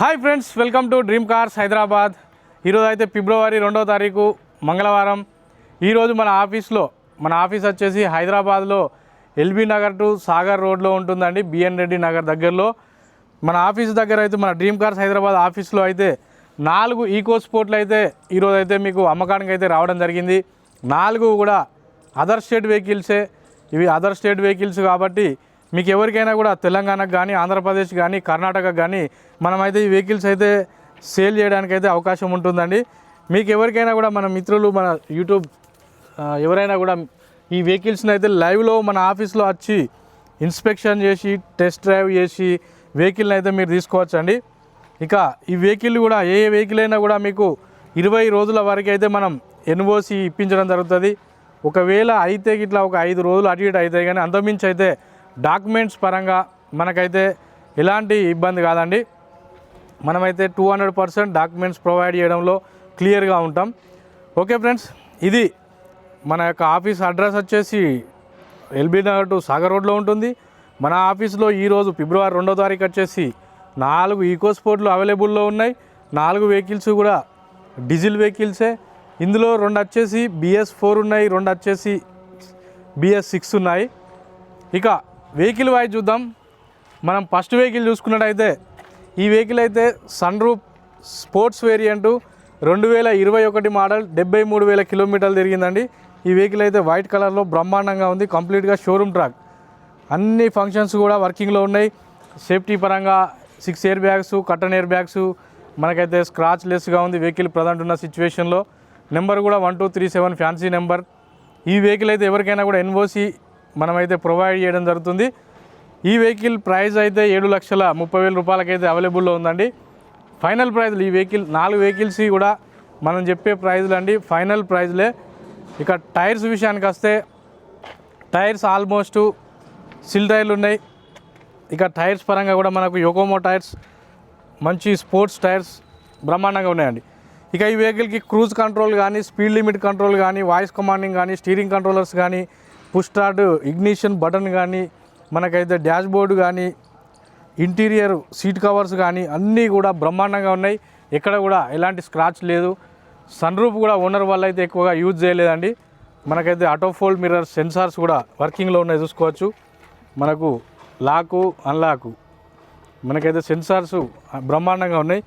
Hi friends welcome to dream cars Hyderabad. ఈరోజు అయితే ఫిబ్రవరి రెండో తారీఖు మంగళవారం. ఈరోజు మన ఆఫీస్లో మన ఆఫీస్ వచ్చేసి హైదరాబాద్లో ఎల్బీ నగర్ టు సాగర్ రోడ్లో ఉంటుందండి బిఎన్ రెడ్డి నగర్ దగ్గరలో. మన ఆఫీస్ దగ్గర అయితే మన డ్రీమ్ కార్స్ హైదరాబాద్ ఆఫీస్లో అయితే నాలుగు ఈకో స్పోర్ట్లు అయితే ఈరోజు అయితే మీకు అమ్మకానికి అయితే రావడం జరిగింది. నాలుగు కూడా అదర్ స్టేట్ వెహికల్సే. ఇవి అదర్ స్టేట్ వెహికల్స్ కాబట్టి మీకు ఎవరికైనా కూడా తెలంగాణకు కానీ ఆంధ్రప్రదేశ్ కానీ కర్ణాటక కానీ మనమైతే ఈ వెహికల్స్ అయితే సేల్ చేయడానికి అయితే అవకాశం ఉంటుందండి. మీకు ఎవరికైనా కూడా మన మిత్రులు మన యూట్యూబ్ ఎవరైనా కూడా ఈ వెహికల్స్ని అయితే లైవ్లో మన ఆఫీస్లో వచ్చి ఇన్స్పెక్షన్ చేసి టెస్ట్ డ్రైవ్ చేసి వెహికల్ని అయితే మీరు తీసుకోవచ్చు అండి ఇక ఈ వెహికల్ కూడా ఏ ఏ వెహికల్ అయినా కూడా మీకు ఇరవై రోజుల వరకు అయితే మనం ఎన్ఓసి ఇప్పించడం జరుగుతుంది. ఒకవేళ అయితే ఇట్లా ఒక ఐదు రోజులు అటు ఇటు అయితే కానీ అంతమించి అయితే డాక్యుమెంట్స్ పరంగా మనకైతే ఎలాంటి ఇబ్బంది కాదండి. మనమైతే two hundred percent documents provide చేయడంలో క్లియర్గా ఉంటాం. ఓకే ఫ్రెండ్స్ ఇది మన యొక్క ఆఫీస్ అడ్రస్ వచ్చేసి ఎల్బీ నగర్ టు సాగర్ రోడ్లో ఉంటుంది. మన ఆఫీస్లో ఈరోజు ఫిబ్రవరి రెండో తారీఖు వచ్చేసి నాలుగు ఈకో స్పోర్ట్లు అవైలబుల్లో ఉన్నాయి. నాలుగు వెహికల్స్ కూడా డీజిల్ వెహికల్సే. ఇందులో రెండు వచ్చేసి బిఎస్ ఫోర్ ఉన్నాయి రెండు వచ్చేసి బిఎస్ సిక్స్ ఉన్నాయి. ఇక వెహికల్ వైజ్ చూద్దాం. మనం ఫస్ట్ వెహికల్ చూసుకున్నట్టయితే ఈ వెహికల్ అయితే సన్ రూప్ స్పోర్ట్స్ వేరియంటు రెండు వేల ఇరవై ఒకటి మోడల్ డెబ్బై మూడు వేల కిలోమీటర్లు తిరిగిందండి. ఈ వెహికల్ అయితే వైట్ కలర్లో బ్రహ్మాండంగా ఉంది కంప్లీట్గా షోరూమ్ ట్రాక్ అన్ని ఫంక్షన్స్ కూడా వర్కింగ్లో ఉన్నాయి. సేఫ్టీ పరంగా six air bags curtain air bags మనకైతే స్క్రాచ్ లెస్గా ఉంది వెహికల్ ప్రజెంట్ ఉన్న సిచ్యువేషన్లో నెంబర్ కూడా one two three seven fancy number ఈ వెహికల్ అయితే ఎవరికైనా కూడా ఎన్ఓసి మనమైతే ప్రొవైడ్ చేయడం జరుగుతుంది. ఈ వెహికల్ ప్రైస్ అయితే ఏడు లక్షల ముప్పై వేల రూపాయలకైతే అవైలబుల్లో ఉందండి. ఫైనల్ ప్రైజ్లు ఈ వెహికల్ నాలుగు వెహికల్స్ కూడా మనం చెప్పే ప్రైజ్లు అండి. ఫైనల్ ప్రైజ్లే ఇక టైర్స్ విషయానికి వస్తే టైర్స్ ఆల్మోస్ట్ సిల్ టైర్లు ఉన్నాయి. ఇక టైర్స్ పరంగా కూడా మనకు యోకోమో టైర్స్ మంచి స్పోర్ట్స్ టైర్స్ బ్రహ్మాండంగా ఉన్నాయండి. ఇక ఈ వెహికల్కి క్రూజ్ కంట్రోల్ కానీ స్పీడ్ లిమిట్ కంట్రోల్ కానీ వాయిస్ కమాండింగ్ కానీ స్టీరింగ్ కంట్రోలర్స్ కానీ పుష్ స్టార్ట్ ఇగ్నిషన్ బటన్ కానీ మనకైతే డాష్ బోర్డు కానీ ఇంటీరియర్ సీట్ కవర్స్ కానీ అన్నీ కూడా బ్రహ్మాండంగా ఉన్నాయి. ఎక్కడ కూడా ఎలాంటి స్క్రాచ్ లేదు. సన్ రూఫ్ కూడా ఓనర్ వల్ల అయితే ఎక్కువగా యూజ్ చేయలేదండి. మనకైతే ఆటో ఫోల్డ్ మిర్రర్ సెన్సార్స్ కూడా వర్కింగ్లో ఉన్నాయి చూసుకోవచ్చు. మనకు లాకు అన్లాకు. మనకైతే సెన్సార్స్ బ్రహ్మాండంగా ఉన్నాయి.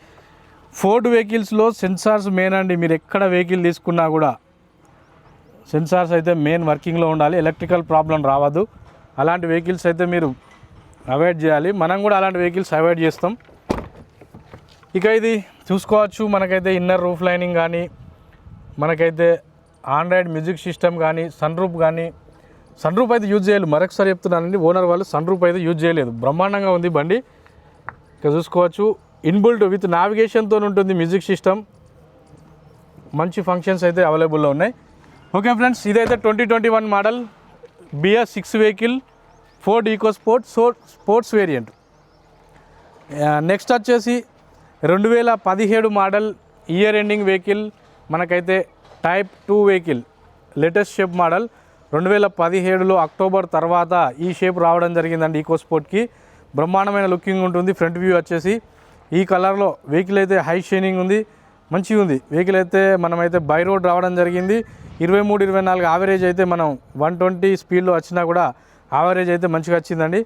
ఫోర్డ్ వెహికల్స్లో సెన్సార్స్ మెయిన్ అండి. మీరు ఎక్కడ వెహికల్ తీసుకున్నా కూడా సెన్సార్స్ అయితే మెయిన్ వర్కింగ్లో ఉండాలి ఎలక్ట్రికల్ ప్రాబ్లం రావద్దు. అలాంటి వెహికల్స్ అయితే మీరు అవాయిడ్ చేయాలి. మనం కూడా అలాంటి వెహికల్స్ అవాయిడ్ చేస్తాం. ఇక ఇది చూసుకోవచ్చు. మనకైతే ఇన్నర్ రూఫ్ లైనింగ్ కానీ మనకైతే ఆండ్రాయిడ్ మ్యూజిక్ సిస్టమ్ కానీ సన్ రూఫ్ కానీ సన్ రూప్ అయితే యూజ్ చేయలేదు. మరొకసారి చెప్తున్నానండి ఓనర్ వాళ్ళు సన్ రూప్ అయితే యూజ్ చేయలేదు. బ్రహ్మాండంగా ఉంది బండి. ఇక చూసుకోవచ్చు. ఇన్బుల్ట్ విత్ నావిగేషన్తో ఉంటుంది మ్యూజిక్ సిస్టమ్. మంచి ఫంక్షన్స్ అయితే అవైలబుల్లో ఉన్నాయి. ఓకే ఫ్రెండ్స్ ఇదైతే twenty twenty one model. BS six vehicle Ford Eco Sports sports variant. Next వచ్చేసి రెండు వేల పదిహేడు మోడల్ ఇయర్ ఎండింగ్ వెహికల్ మనకైతే type two vehicle latest shape model. రెండు వేల పదిహేడులో అక్టోబర్ తర్వాత ఈ షేప్ రావడం జరిగిందండి ఈకో స్పోర్ట్కి. బ్రహ్మాండమైన లుకింగ్ ఉంటుంది ఫ్రంట్ వ్యూ వచ్చేసి. ఈ కలర్లో వెహికల్ అయితే హై షైనింగ్ ఉంది మంచిగా ఉంది వెహికల్ అయితే మనమైతే బై రోడ్ రావడం జరిగింది. ఇరవై మూడు ఇరవై నాలుగు యావరేజ్ అయితే మనం వన్ ట్వంటీ స్పీడ్లో వచ్చినా కూడా యావరేజ్ అయితే మంచిగా వచ్చిందండి.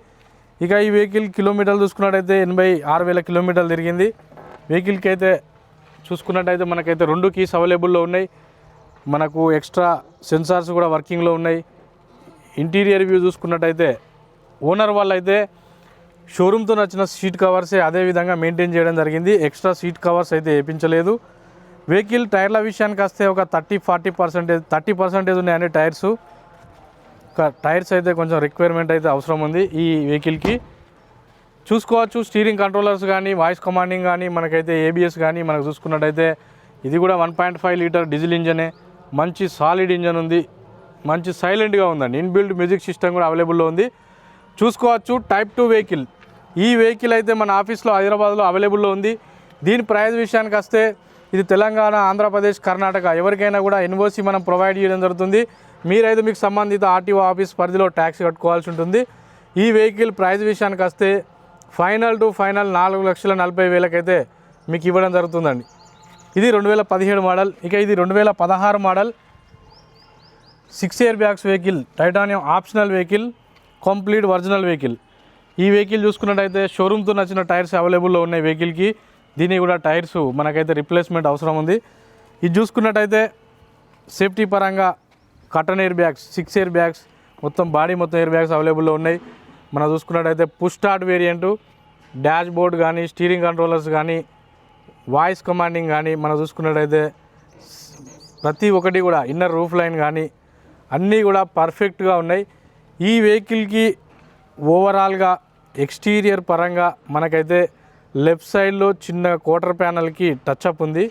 ఇక ఈ వెహికల్ కిలోమీటర్లు చూసుకున్నట్టయితే ఎనభై ఆరు వేల కిలోమీటర్లు తిరిగింది. వెహికల్కి అయితే చూసుకున్నట్టయితే మనకైతే రెండు కీస్ అవైలబుల్లో ఉన్నాయి. మనకు ఎక్స్ట్రా సెన్సార్స్ కూడా వర్కింగ్లో ఉన్నాయి. ఇంటీరియర్ వ్యూ చూసుకున్నట్టయితే ఓనర్ వాళ్ళైతే అయితే షోరూమ్తో వచ్చిన సీట్ కవర్సే అదే విధంగా మెయింటైన్ చేయడం జరిగింది. ఎక్స్ట్రా సీట్ కవర్స్ అయితే వేయించలేదు. వెహికల్ టైర్ల విషయానికి వస్తే ఒక thirty forty percentage thirty percentage ఉన్నాయండి టైర్స్. ఒక టైర్స్ అయితే కొంచెం రిక్వైర్మెంట్ అయితే అవసరం ఉంది ఈ వెహికల్కి. చూసుకోవచ్చు స్టీరింగ్ కంట్రోలర్స్ కానీ వాయిస్ కమాండింగ్ కానీ మనకైతే ఏబిఎస్ కానీ మనకు చూసుకున్నట్టయితే ఇది కూడా one point five litre diesel ఇంజనే మంచి సాలిడ్ ఇంజన్ ఉంది. మంచి సైలెంట్గా ఉందండి. ఇన్బిల్డ్ మ్యూజిక్ సిస్టమ్ కూడా అవైలబుల్లో ఉంది. చూసుకోవచ్చు టైప్ టూ వెహికల్ ఈ వెహికల్ అయితే మన ఆఫీస్లో హైదరాబాద్లో అవైలబుల్లో ఉంది. దీని ప్రైస్ విషయానికి వస్తే ఇది తెలంగాణ ఆంధ్రప్రదేశ్ కర్ణాటక. ఎవరికైనా కూడా ఎన్ఓసి మనం ప్రొవైడ్ చేయడం జరుగుతుంది. మీరైతే మీకు సంబంధిత ఆర్టీఓ ఆఫీస్ పరిధిలో ట్యాక్స్ కట్టుకోవాల్సి ఉంటుంది. ఈ వెహికల్ ప్రైస్ విషయానికి వస్తే ఫైనల్ టు ఫైనల్ నాలుగు లక్షల నలభై వేలకైతే మీకు ఇవ్వడం జరుగుతుందండి. ఇది రెండు వేల పదిహేడు మోడల్. ఇక ఇది రెండు వేల పదహారు model. Six airbags vehicle titanium optional vehicle complete original vehicle. ఈ వెహికల్ చూసుకున్నట్టయితే షోరూమ్తో నచ్చిన టైర్స్ అవైలబుల్లో ఉన్నాయి వెహికల్కి. దీనికి కూడా టైర్స్ మనకైతే రిప్లేస్మెంట్ అవసరం ఉంది. ఇది చూసుకున్నట్టయితే సేఫ్టీ పరంగా curtain air bags six air bags మొత్తం బాడీ మొత్తం ఎయిర్ బ్యాగ్స్ అవైలబుల్లో ఉన్నాయి. మనం చూసుకున్నట్టయితే push start variant dashboard కానీ స్టీరింగ్ కంట్రోలర్స్ కానీ వాయిస్ కమాండింగ్ కానీ మనం చూసుకున్నట్టయితే ప్రతి ఒక్కటి కూడా ఇన్నర్ రూఫ్ లైన్ కానీ అన్నీ కూడా పర్ఫెక్ట్గా ఉన్నాయి. ఈ వెహికల్కి ఓవరాల్గా ఎక్స్టీరియర్ పరంగా మనకైతే లెఫ్ట్ సైడ్లో చిన్న క్వార్టర్ ప్యానల్కి టచ్ అప్ ఉంది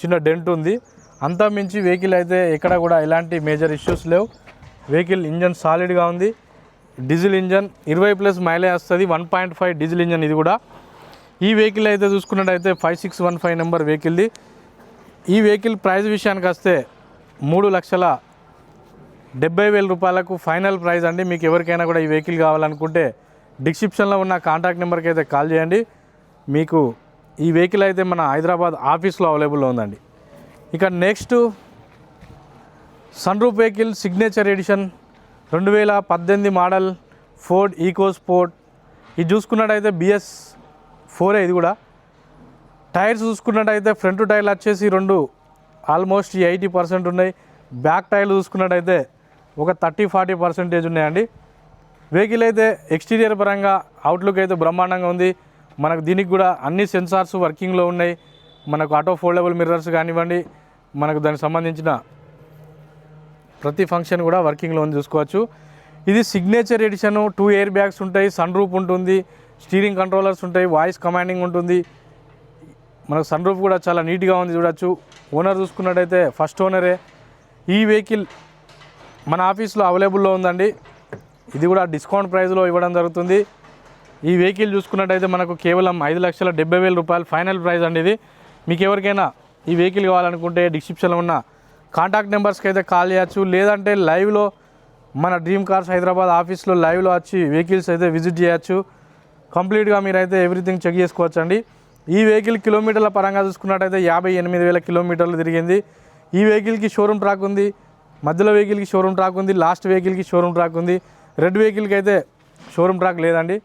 చిన్న డెంట్ ఉంది. అంతా మించి వెహికల్ అయితే ఎక్కడ కూడా ఎలాంటి మేజర్ ఇష్యూస్ లేవు. వెహికల్ ఇంజన్ సాలిడ్గా ఉంది. డీజిల్ ఇంజన్ ఇరవై ప్లస్ మైలేజ్ వస్తుంది one point five diesel engine ఇది కూడా. ఈ వెహికల్ అయితే చూసుకున్నట్టయితే five six one five number వెహికల్ది. ఈ వెహికల్ ప్రైస్ విషయానికి వస్తే మూడు లక్షల డెబ్బై వేల రూపాయలకు ఫైనల్ ప్రైస్ అండి. మీకు ఎవరికైనా కూడా ఈ వెహికల్ కావాలనుకుంటే డిస్క్రిప్షన్లో ఉన్న కాంటాక్ట్ నెంబర్కి అయితే కాల్ చేయండి. మీకు ఈ వెహికల్ అయితే మన హైదరాబాద్ ఆఫీస్లో అవైలబుల్లో ఉందండి. ఇక next sunroof vehicle signature edition రెండు వేల పద్దెనిమిది మోడల్ ఫోర్డ్ ఈకో స్పోర్ట్ ఇది చూసుకున్నట్టయితే బిఎస్ ఫోరే ఇది కూడా. టైర్స్ చూసుకున్నట్టయితే ఫ్రంట్ టైర్లు వచ్చేసి రెండు ఆల్మోస్ట్ ఎయిటీ పర్సెంట్ ఉన్నాయి. బ్యాక్ టైర్లు చూసుకున్నట్టయితే ఒక థర్టీ ఫార్టీ పర్సెంటేజ్ ఉన్నాయండి. వెహికల్ అయితే ఎక్స్టీరియర్ పరంగా అవుట్లుక్ అయితే బ్రహ్మాండంగా ఉంది. మనకు దీనికి కూడా అన్ని సెన్సార్స్ వర్కింగ్లో ఉన్నాయి. మనకు ఆటో ఫోల్డబుల్ మిర్రర్స్ కానివ్వండి మనకు దానికి సంబంధించిన ప్రతి ఫంక్షన్ కూడా వర్కింగ్లో ఉంది చూసుకోవచ్చు. ఇది signature edition two air bags ఉంటాయి సన్ రూప్ ఉంటుంది స్టీరింగ్ కంట్రోలర్స్ ఉంటాయి వాయిస్ కమాండింగ్ ఉంటుంది. మనకు సన్ రూఫ్ కూడా చాలా నీట్గా ఉంది చూడొచ్చు. ఓనర్ చూసుకున్నట్టయితే ఫస్ట్ ఓనరే ఈ వెహికల్ మన ఆఫీస్లో అవైలబుల్లో ఉందండి. ఇది కూడా డిస్కౌంట్ ప్రైస్లో ఇవ్వడం జరుగుతుంది. ఈ వెహికల్ చూసుకున్నట్టయితే మనకు కేవలం ఐదు లక్షల డెబ్బై వేల రూపాయలు ఫైనల్ ప్రైస్ అండి ఇది. మీకు ఎవరికైనా ఈ వెహికల్ కావాలనుకుంటే డిస్క్రిప్షన్లో ఉన్న కాంటాక్ట్ నెంబర్స్కి అయితే కాల్ చేయొచ్చు. లేదంటే లైవ్లో మన డ్రీమ్ కార్స్ హైదరాబాద్ ఆఫీస్లో లైవ్లో వచ్చి వెహికల్స్ అయితే విజిట్ చేయొచ్చు. కంప్లీట్గా మీరైతే ఎవ్రీథింగ్ చెక్ చేసుకోవచ్చు అండి ఈ వెహికల్ కిలోమీటర్ల పరంగా చూసుకున్నట్టయితే యాభై ఎనిమిది వేల కిలోమీటర్లు తిరిగింది. ఈ వెహికల్కి షోరూమ్ ట్రాక్ ఉంది. మధ్యలో వెహికల్కి షోరూమ్ ట్రాక్ ఉంది. లాస్ట్ వెహికల్కి షోరూమ్ ట్రాక్ ఉంది. రెడ్ వెహికల్కి అయితే షోరూమ్ ట్రాక్ లేదండి.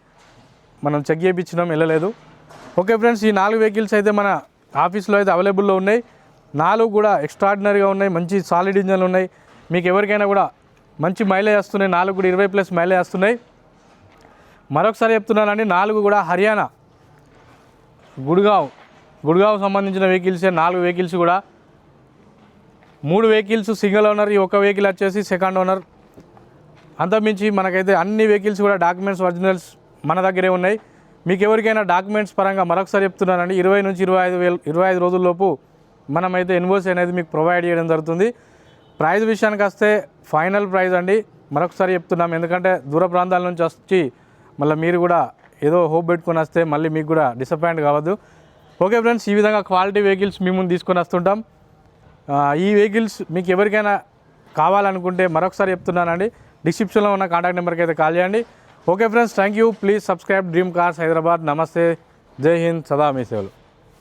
మనం చెక్ చేయించినాం వెళ్ళలేదు. ఓకే ఫ్రెండ్స్ ఈ నాలుగు వెహికల్స్ అయితే మన ఆఫీస్లో అయితే అవైలబుల్లో ఉన్నాయి. నాలుగు కూడా ఎక్స్ట్రాడినరీగా ఉన్నాయి మంచి సాలిడ్ ఇంజన్లు ఉన్నాయి. మీకు ఎవరికైనా కూడా మంచి మైలేజ్ వస్తున్నాయి నాలుగు కూడా ఇరవై ప్లస్ మైలేజ్ వస్తున్నాయి. మరొకసారి చెప్తున్నానండి నాలుగు కూడా హర్యానా గుడ్గావ్ గుడ్గావ్ సంబంధించిన వెహికల్సే నాలుగు వెహికల్స్ కూడా. మూడు వెహికల్స్ సింగిల్ ఓనర్ ఈ ఒక వెహికల్ వచ్చేసి సెకండ్ ఓనర్ అంతమించి మనకైతే అన్ని వెహికల్స్ కూడా డాక్యుమెంట్స్ ఒరిజినల్స్ మన దగ్గరే ఉన్నాయి. మీకు ఎవరికైనా డాక్యుమెంట్స్ పరంగా మరొకసారి చెప్తున్నానండి. ఇరవై నుంచి ఇరవై ఐదు వేలు ఇరవై ఐదు రోజుల్లోపు మనమైతే ఇన్వాయిస్ అనేది మీకు ప్రొవైడ్ చేయడం జరుగుతుంది. ప్రైజ్ విషయానికి వస్తే ఫైనల్ ప్రైజ్ అండి. మరొకసారి చెప్తున్నాం. ఎందుకంటే దూర ప్రాంతాల నుంచి వచ్చి మళ్ళీ మీరు కూడా ఏదో హోప్ పెట్టుకొని వస్తే మళ్ళీ మీకు కూడా డిసప్పాయింట్ కావద్దు. ఓకే ఫ్రెండ్స్ ఈ విధంగా క్వాలిటీ వెహికల్స్ మీ ముందు తీసుకొని వస్తుంటాం. ఈ వెహికల్స్ మీకు ఎవరికైనా కావాలనుకుంటే మరొకసారి చెప్తున్నానండి. డిస్క్రిప్షన్లో ఉన్న కాంటాక్ట్ నెంబర్కి అయితే కాల్ చేయండి. Okay friends thank you please subscribe dream cars Hyderabad నమస్తే జై హింద్ సదా మీ సేవలు